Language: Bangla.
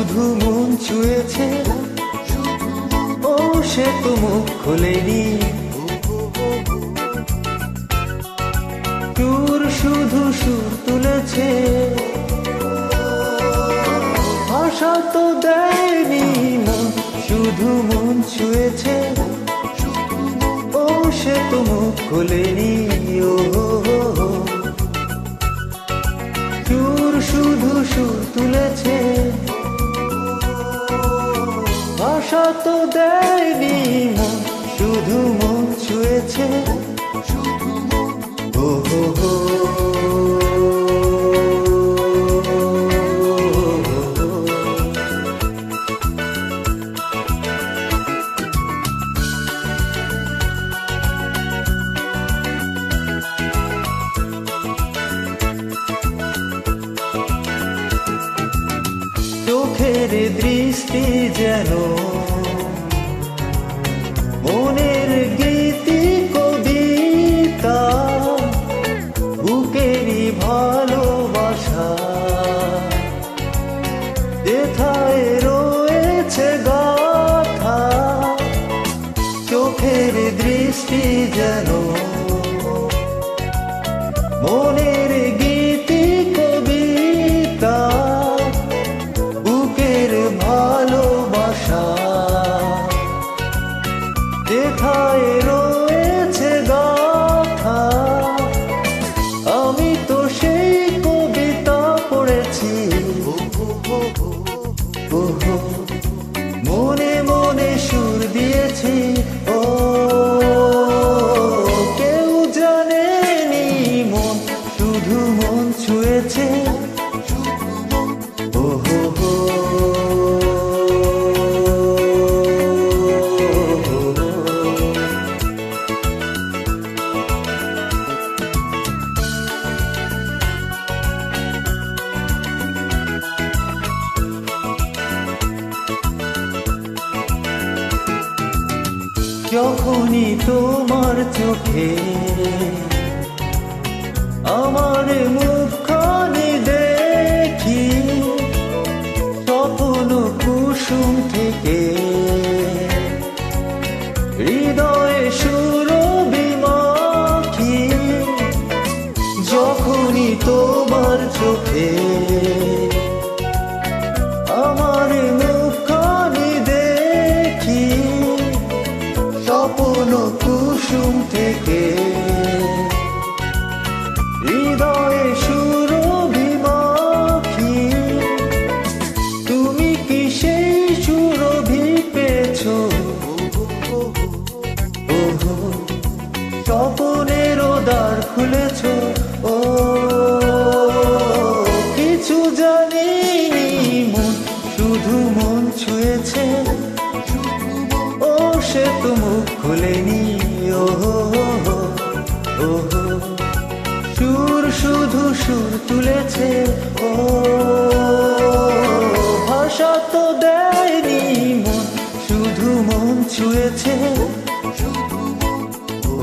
ছুঁয়েছে ও, সে তো মুখ খোলেনি। সুর শুধু সুর তুলেছে। ভাষা তো দেয়নি মন শুধু মন ছুঁয়েছে। ও, সে তো মুখ খোলেনি, ও। সুর শুধু সুর তুলেছে। ভাষা তো দেয়নি শুধু মন ছুঁয়েছে ও হো হো। চোখের দৃষ্টি যেন, মনের গীতি কবিতা, বুকেরই ভালোবাসা। যেথায় রয়েছে গাথা, চোখের দৃষ্টি যেন, মনের যখনই তোমার চোখে আমার মুখখানি থেকে। হৃদয়ে সুরভিমাখি তুমি কি সেই সুরভি পেছ স্বপনেরও দ্বার খুলেছ। সুর তুলেছে ও ভাষা তো দেয়নি মন শুধু মন ছুঁয়েছে শুধু। ও